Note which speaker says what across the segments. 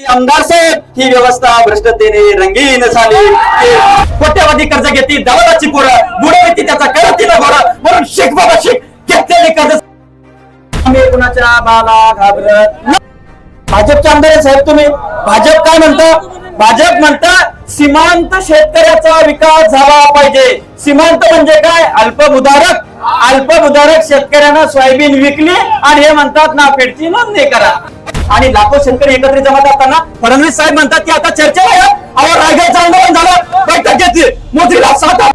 Speaker 1: आमदार साहेब ही व्यवस्था भ्रष्टतेने रंगीन झाली. कोट्यावधी कर्ज घेतली दवाची पोरं बुडवती त्याचा करतीला घोडा म्हणून शेख बाबा शेख घेतलेले कर्ज. आम्ही कुणाच्या बाला घाबरत भाजपचे आमदार साहेब तुम्ही. भाजप काय म्हणता? भाजप म्हणता सीमांत शेतकऱ्याचा विकास झाला पाहिजे. सीमांत म्हणजे काय? अल्पभूधारक अल्पभूधारक शेतकऱ्यांना सोयाबीन विकली आणि हे म्हणतात ना फेडची नोंदणी करा. आणि लाखो शेतकरी एकत्रित जमा असताना फडणवीस साहेब म्हणतात की आता चर्चा आहे. अहो रायगडचं आंदोलन झालं. बैठक घेतली. मोदीला साथ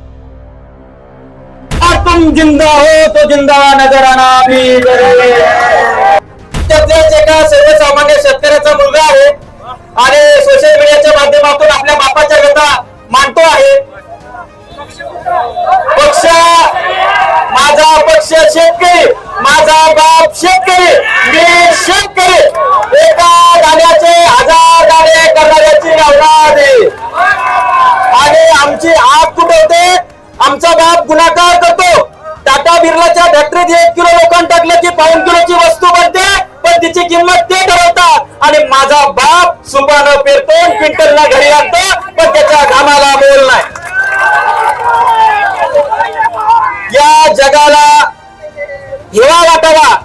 Speaker 1: तुम जिंदा हो तो जिंदा नजर आना त्यातल्याच एका सर्वसामान्य शेतकऱ्याचा मुलगा बाप गुणाकार करतो. टाटा बिर्लाच्या फॅक्टरीत एक किलो लोखंड टाकलं की पाऊन किलोची वस्तू बनते पण तिची किंमत ते ठरवतात. आणि माझा बाप सुपानं पेरतो क्विंटलला घरी आणतो पण त्याच्या घामाला बोल नाही. या जगाला हिवा वाटावा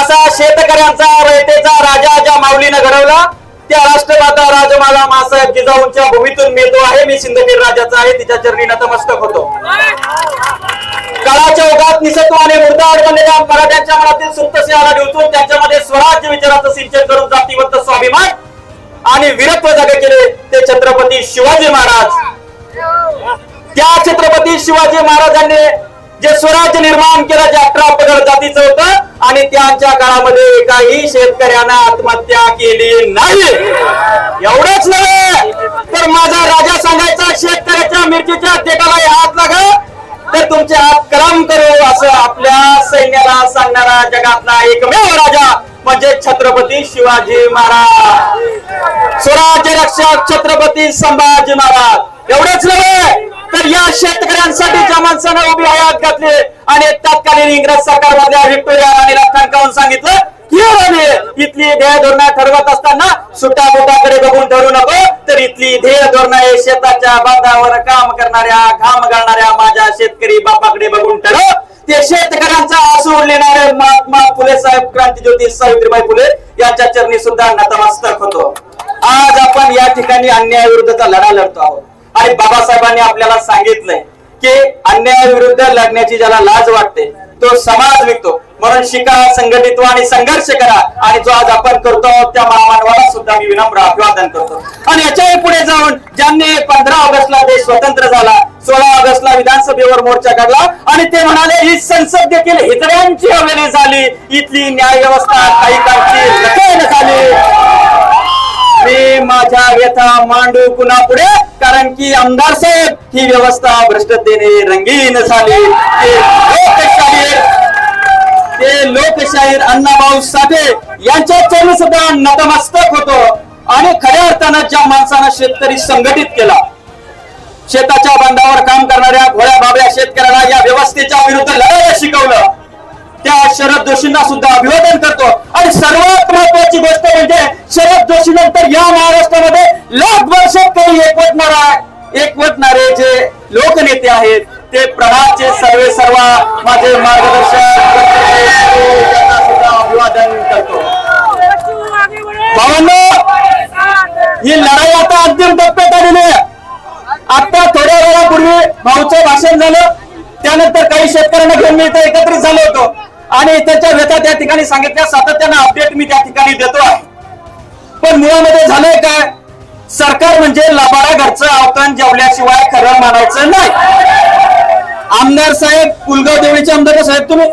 Speaker 1: असा शेतकऱ्यांचा रयतेचा राजा ज्या माऊलीनं घडवला त्या राष्ट्रमाता राजमाला मासाहेब जिजाऊंच्या भूमीतून मिळतो आहे मी सिंदगीर राजाचा आहे. तिच्या चरणी नतमस्तक होतो. काळाच्या ओघात निसत्वाने मुर्दाड बनलेल्या मराठ्यांच्या मनातील सुप्त सिंहाला डिवचून त्यांच्यामध्ये स्वराज्य विचाराचं सिंचन करून जातीवंत स्वाभिमान आणि वीरत्व जागे केले ते छत्रपती शिवाजी महाराज. त्या छत्रपती शिवाजी महाराजांनी जे स्वराज्य निर्माण केलं जे अठरा पगड जातीचं होतं आणि त्यांच्या काळामध्ये एकाही शेतकऱ्यांना आत्महत्या केली नाही. एवढंच नव्हे तर माझा राजा सांगायचा शेतकऱ्याच्या मिरचीच्या देठाला हात लागा. तर तुमचे हात क्रम करू असं आपल्या सैन्याला सांगणारा जगातला एकमेव राजा म्हणजे छत्रपती शिवाजी महाराज. स्वराज्य रक्षक छत्रपती संभाजी महाराज. एवढंच नव्हे तर या शेतकऱ्यांसाठी ज्या माणसानं उभी हयात घातली आणि तत्कालीन इंग्रज सरकारमध्ये व्हिक्टोरिया राणीला ठणकावून सांगितलं की राणी, इथली ध्येय धोरणा ठरवत असताना सुटा बोटाकडे बघून ठरू नको तर इथली ध्येय धोरणं हे शेताच्या बांधावर काम करणाऱ्या घाम घालणाऱ्या माझ्या शेतकरी बापाकडे बघून ठरव. ते शेतकऱ्यांचा आसूर लिहिणारे महात्मा फुले साहेब क्रांतीज्योती सावित्रीबाई फुले यांच्या चरणी सुद्धा नतमस्तक होतो. आज आपण या ठिकाणी अन्यायाविरुद्धचा लढा लढतो आहोत. आणि बाबासाहेबांनी आपल्याला सांगितलंय की अन्यायाविरुद्ध लढण्याची ज्याला लाज वाटते तो समाज विकतो. म्हणून शिका संघटित व्हा आणि संघर्ष करा. आणि जो आज आपण करतो आहोत त्या महामानवाला सुद्धा मी विनम्र अभिवादन करतो. आणि याच्याही पुढे जाऊन ज्यांनी पंधरा ऑगस्टला देश स्वतंत्र झाला सोळा ऑगस्टला विधानसभेवर मोर्चा काढला आणि ते म्हणाले ही संसद देखील हिजड्यांची हवेली झाली. इथली न्याय व्यवस्था काहीकांची झाली. मी माझ्या व्यथा मांडू कुणा पुढे कारण की आमदार साहेब ही व्यवस्था भ्रष्टतेने रंगीन झाली. ते लोकशाहीर ते लोकशाहीर अण्णाभाऊ साठे यांच्या चरणी सुद्धा नतमस्तक होतो. आणि खऱ्या अर्थानं ज्या माणसानं शेतकरी संघटित केला शेताच्या बांधावर काम करणाऱ्या घोड्या बाब्या शेतकऱ्याला या व्यवस्थेच्या विरुद्ध लढायला शिकवलं. त्या शरद जोशींना सुद्धा अभिवादन करतो. आणि सर्वात महत्वाची गोष्ट नंतर या महाराष्ट्रामध्ये लाखभर शेतकरी आहे. एकवटणारे जे लोकनेते आहेत ते प्रहारचे सर्वे सर्व माझे मार्गदर्शक अभिवादन करतो. भावांनो ही लढाई आता अंतिम टप्प्यात आलेली आहे. आता थोड्या वेळापूर्वी भाऊचं भाषण झालं त्यानंतर काही शेतकऱ्यांना घेऊन मी इथे एकत्रित झालो होतो. आणि त्याच्या व्यथा त्या ठिकाणी सांगितल्या सातत्यानं अपडेट मी त्या ठिकाणी देतो आहे. पण मुळामध्ये झालंय काय? सरकार म्हणजे लबाडा घरचं अवतान जेवल्याशिवाय खरं मानायचं नाही. आमदार साहेब पुलगाव देवळीचे आमदार साहेब तुम्ही?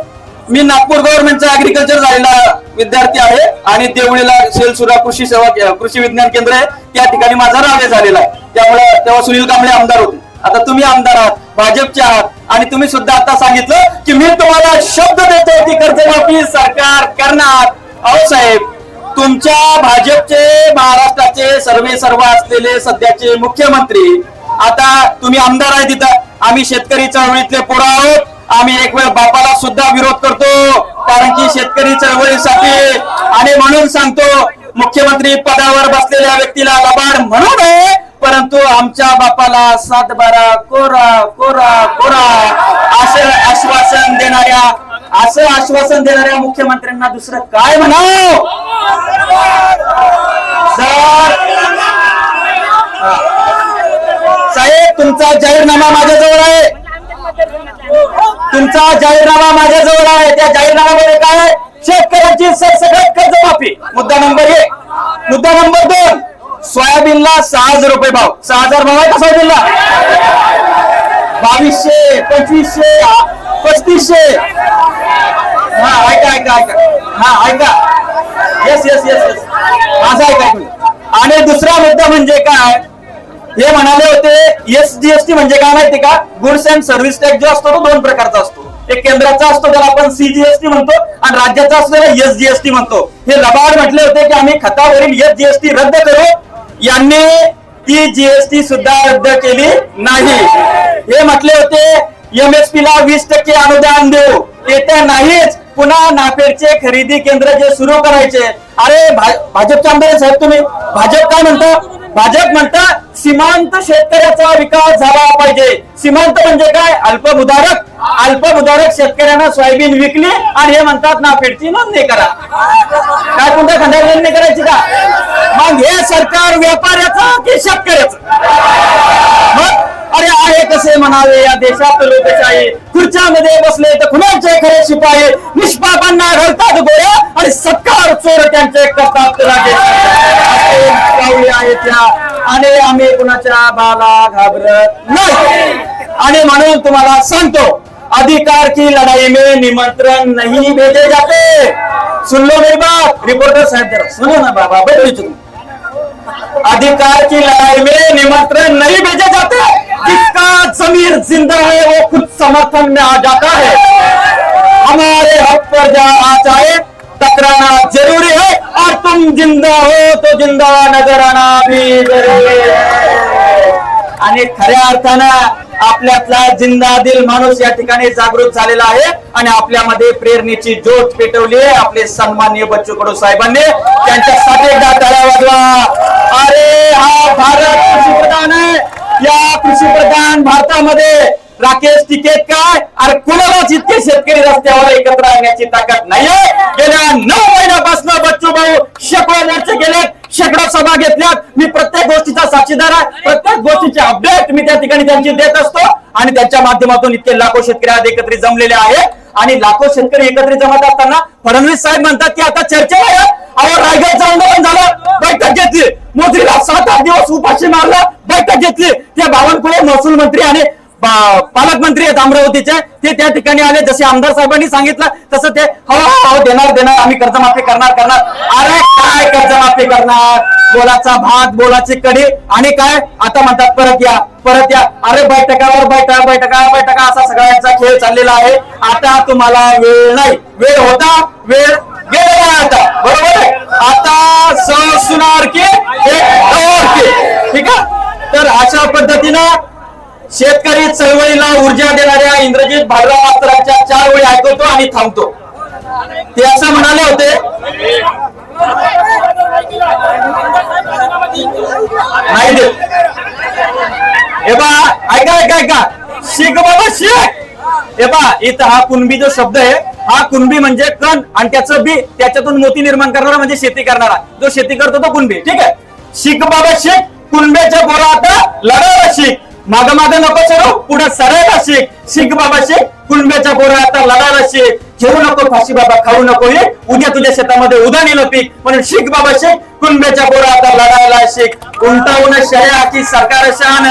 Speaker 1: मी नागपूर गव्हर्नमेंटचा अग्रिकल्चर झालेला विद्यार्थी आहे आणि देवळीला सेलसुरा कृषी सेवा कृषी विज्ञान केंद्र आहे. त्या ठिकाणी माझा रावे झालेला आहे. त्यामुळे तेव्हा सुनील कांबळे आमदार होते. आता तुम्ही आमदार आहात भाजपचे आहात आणि तुम्ही सुद्धा आता सांगितलं की मी तुम्हाला शब्द देतो की कर्जमाफी सरकार करणार. अहो साहेब तुमच्या भाजपचे महाराष्ट्राचे सर्वे सर्व असलेले सध्याचे मुख्यमंत्री आता तुम्ही आमदार आहे तिथं आम्ही शेतकरी चळवळीतले पोरं आहोत. आम्ही एक वेळ बापाला सुद्धा विरोध करतो कारण की शेतकरी चळवळीसाठी. आणि म्हणून सांगतो मुख्यमंत्री पदावर बसलेल्या व्यक्तीला लबाड म्हणू आहे परंतु आमच्या बापाला सातबारा कोरा कोरा कोरा असं आश्वासन देणाऱ्या असं आश्वासन देणाऱ्या मुख्यमंत्र्यांना दुसरं काय म्हणाव सर साहेब तुमचा जाहीरनामा माझ्याजवळ आहे. तुमचा जाहीरनामा माझ्याजवळ आहे. त्या जाहीरनाम्यामध्ये काय आहे? शेतकऱ्यांची सरसकट कर्जमाफी. मुद्दा नंबर एक. मुद्दा नंबर दोन. सोयाबीनला सहा हजार रुपये भाव. सहा हजार भाव आहे का सोयाबीनला? बावीसशे पंचवीसशे पस्तीसशे. हा ऐका ऐका ऐका. हा ऐका. येस येस येस येस माझा ऐका आणि दुसरा मुद्दा म्हणजे काय? हे म्हणाले होते एस जीएसटी म्हणजे काय माहिती का? गुड्स अँड सर्व्हिस टॅक्स जो असतो तो दोन प्रकारचा असतो. एक केंद्राचा असतो त्याला आपण सीजीएसटी म्हणतो आणि राज्याचा असतो त्याला एस जीएसटी म्हणतो. हे लबाड म्हटले होते की आम्ही खतावरील एस जीएसटी रद्द करू. यांनी ती जीएसटी सुद्धा रद्द केली नाही. हे म्हटले होते एमएसपी ला वीस टक्के अनुदान देऊ. येत्या नाहीच. पुन्हा नाफेडचे खरेदी केंद्र जे सुरू करायचे. अरे भाजपच्या आमदार साहेब तुम्ही. भाजप काय म्हणता? भाजप म्हणता सीमांत शेतकऱ्याचा विकास झाला पाहिजे. सीमांत म्हणजे काय? अल्पभूधारक अल्पभूधारक शेतकऱ्यांना सोयाबीन विकली आणि हे म्हणतात नाफेडची नोंदणी करा. काय कोणत्या खंडावर नोंदणी करायची का? मग हे सरकार व्यापाऱ्याचं की शेतकऱ्याचं? मग? अरे आहे कसे म्हणावे या देशात लोकशाही. खुर्च्यामध्ये बसले तर खुनाचे खरे शिपाई. निष्पापांना घडतात गोळ्या आणि सत्कार चोर त्यांचे करतात राजे. आहेत त्या आणि आम्ही कुणाच्या बाला घाबरत नाही. आणि म्हणून तुम्हाला सांगतो अधिकार की लढाई में निमंत्रण नहीं भेजे जाते. सुन लो मेरी बात रिपोर्टर साहब जरा सुनो ना बाबा बैठो तुम अधिकार की लड़ाई में निमंत्रण नहीं भेजे जाते. किसका जमीर जिंदा है वो खुद समर्थन में आ जाता है. हमारे हक पर जा आ जाए टकराना जरूरी हम जिंदा हो तो जिंदा नजर आणि खऱ्या अर्थानं आपल्यातला जिंदा दिल माणूस या ठिकाणी जागृत झालेला आहे आणि आपल्यामध्ये प्रेरणेची ज्योत पेटवली आहे. आपले सन्मान्य बच्चू कडू साहेबांनी त्यांच्यासाठी एकदा टाळ्या वाजवा. अरे हा भारत कृषी प्रधान आहे. या कृषी प्रधान भारतामध्ये राकेश टिकेत काय? अरे कुणालाच इतके शेतकरी रस्त्यावर एकत्र आणण्याची ताकद नाहीये? गेल्या नऊ महिन्यापासून बच्चू भाऊ शेकडो मोर्चे गेलेत शेकडो सभा घेतल्यात. मी प्रत्येक गोष्टीचा साक्षीदार आहे. प्रत्येक गोष्टीचे अपडेट मी त्या ठिकाणी त्यांची देत असतो. आणि त्यांच्या माध्यमातून इतके लाखो शेतकरी आज एकत्रित जमलेले आहेत. आणि लाखो शेतकरी एकत्रित जमत असताना फडणवीस साहेब म्हणतात की आता चर्चा आहे अहो रायगडचं आंदोलन झालं. बैठक घेतली. मोदीला सात आठ दिवस उपाशी मारला. बैठक घेतली. त्या बावनकुळे महसूल मंत्री आणि पालकमंत्री आहेत अमरावतीचे. ते त्या ठिकाणी आले. जसे आमदार साहेबांनी सांगितलं तसं ते हो हो देणार देणार. आम्ही कर्जमाफी करणार करणार. अरे काय कर्जमाफी करणार? बोलाचा भात बोलाची कडे आणि काय? आता म्हणतात परत या परत या. अरे बैठकावर बैठका बैठका बैठका. असा सगळ्यांचा खेळ चाललेला आहे. आता तुम्हाला वेळ नाही. वेळ होता? वेळ गेलेला आता. बरोबर आहे? आता स सुनार की की ठीक आहे? तर अशा पद्धतीनं शेतकरी चळवळीला ऊर्जा देणाऱ्या इंद्रजित भालराव मास्तरांच्या चार वेळी ऐकवतो आणि थांबतो. ते असं म्हणाले होते नाही देत. हे बा ऐका ऐका ऐका. शिक बाबा शिक हे बा इथं हा कुणबी जो शब्द आहे हा कुणबी म्हणजे कण आणि त्याचं बी त्याच्यातून मोती निर्माण करणारा म्हणजे शेती करणारा. जो शेती करतो तो कुणबी. ठीक आहे? शिक बाबा शिक कुणब्याच्या बोला आता लढायला शिक माग माग नको सरो पुढे सरायला शिक शिक बाबा शिक. कुणब्याच्या बोरा आता लढायला शिक घेऊ नको फाशी बाबा खाऊ नको हे. उद्या तुझ्या शेतामध्ये उदान येलं पीक. म्हणून शिक बाबा शिक. कुणब्याच्या बोरा आता लढायला शिक. उंटावून शया की सरकार शान.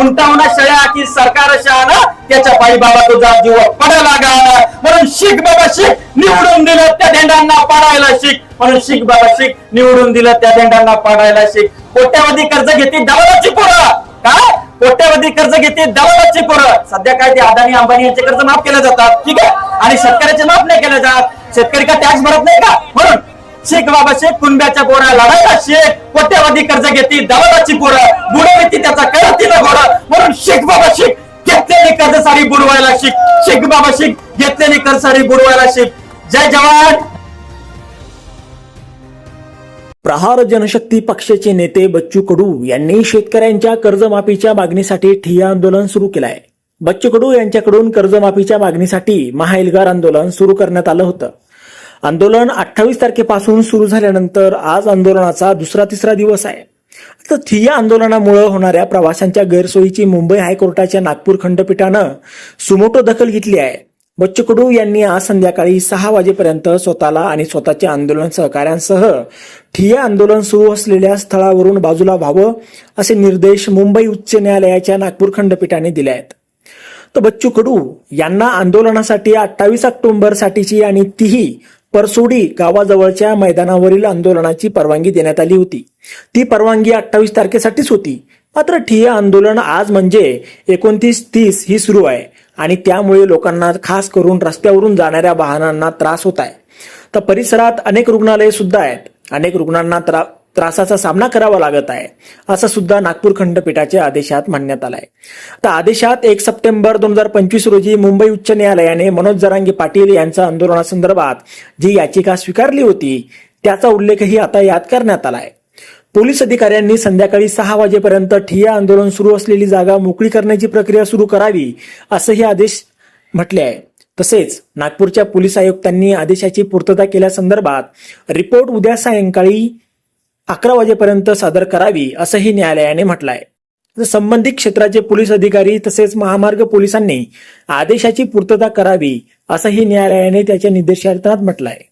Speaker 1: उंटावून शया की सरकार शान. त्याच्या पायी बाबा तुझा जीव पडा लागा म्हणून शिक बाबा शिक. निवडून दिलं त्या धेंडांना पाडायला शिक. म्हणून शिक बाबा शिक. निवडून दिलं त्या धेंडांना पाडायला शिक. कोट्यावधी कर्ज घेते दलालाची पोरं. काय कोट्यावधी कर्ज घेते दलालाची पोरं. सध्या काय ते अदानी अंबानी यांचे कर्ज माफ केले जातात ठीक आहे? आणि शेतकऱ्याचे माफ नाही केले जात. शेतकरी का टॅक्स भरत नाही का? म्हणून शेख बाबा शेख कुंब्याच्या पोरा लढायला शेख कोट्यावधी कर्ज घेते दलालाची पोरं. बुडवती त्याचा करतीला घोडा. म्हणून शेख बाबा शेख घेतलेली कर्ज सारी बुडवायला शिक शेख बाबा शेख घेतलेली कर्ज सारी बुडवायला शिक जय जवान!
Speaker 2: प्रहार जनशक्ती पक्षाचे नेते बच्चू कडू यांनी शेतकऱ्यांच्या कर्जमाफीच्या मागणीसाठी ठिय्या आंदोलन सुरू केलं आहे बच्चू कडू यांच्याकडून कर्जमाफीच्या मागणीसाठी महाएल्गार आंदोलन सुरू करण्यात आलं होतं. आंदोलन अठ्ठावीस तारखेपासून सुरू झाल्यानंतर आज आंदोलनाचा दुसरा तिसरा दिवस आहे. तर ठिय्या आंदोलनामुळे होणाऱ्या प्रवाशांच्या गैरसोयीची मुंबई हायकोर्टाच्या नागपूर खंडपीठानं सुमोटो दखल घेतली आहे. बच्चू कडू यांनी आज संध्याकाळी सहा वाजेपर्यंत स्वतःला आणि स्वतःच्या आंदोलन सहकाऱ्यांसह ठिय्या आंदोलन सुरू असलेल्या स्थळावरून बाजूला व्हावं असे निर्देश मुंबई उच्च न्यायालयाच्या नागपूर खंडपीठाने दिले आहेत. तर बच्चू कडू यांना आंदोलनासाठी अठ्ठावीस ऑक्टोबर साठीची आणि तीही परसोडी गावाजवळच्या मैदानावरील आंदोलनाची परवानगी देण्यात आली होती. ती परवानगी अठ्ठावीस तारखेसाठीच होती. मात्र ठिय्या आंदोलन आज म्हणजे एकोणतीस तीस ही सुरू आहे. आणि त्यामुळे लोकांना खास करून रस्त्यावरून जाणाऱ्या वाहनांना त्रास होत आहे. तर परिसरात अनेक रुग्णालये सुद्धा आहेत. अनेक रुग्णांना त्रा त्रासाचा सामना करावा लागत आहे असं सुद्धा नागपूर खंडपीठाच्या आदेशात म्हणण्यात आलं आहे तर आदेशात एक सप्टेंबर दोन हजार पंचवीस रोजी मुंबई उच्च न्यायालयाने मनोज जरांगे पाटील यांच्या आंदोलनासंदर्भात जी याचिका स्वीकारली होती त्याचा उल्लेखही आता यात करण्यात आला आहे पोलीस अधिकाऱ्यांनी संध्याकाळी सहा वाजेपर्यंत ठिय्या आंदोलन सुरू असलेली जागा मोकळी करण्याची प्रक्रिया सुरू करावी असंही आदेश म्हटले आहे. तसेच नागपूरच्या पोलीस आयुक्तांनी आदेशाची पूर्तता केल्यासंदर्भात रिपोर्ट उद्या सायंकाळी अकरा वाजेपर्यंत सादर करावी असंही न्यायालयाने म्हटलं आहे संबंधित क्षेत्राचे पोलीस अधिकारी तसेच महामार्ग पोलिसांनी आदेशाची पूर्तता करावी असंही न्यायालयाने त्याच्या निर्देशात म्हटलं आहे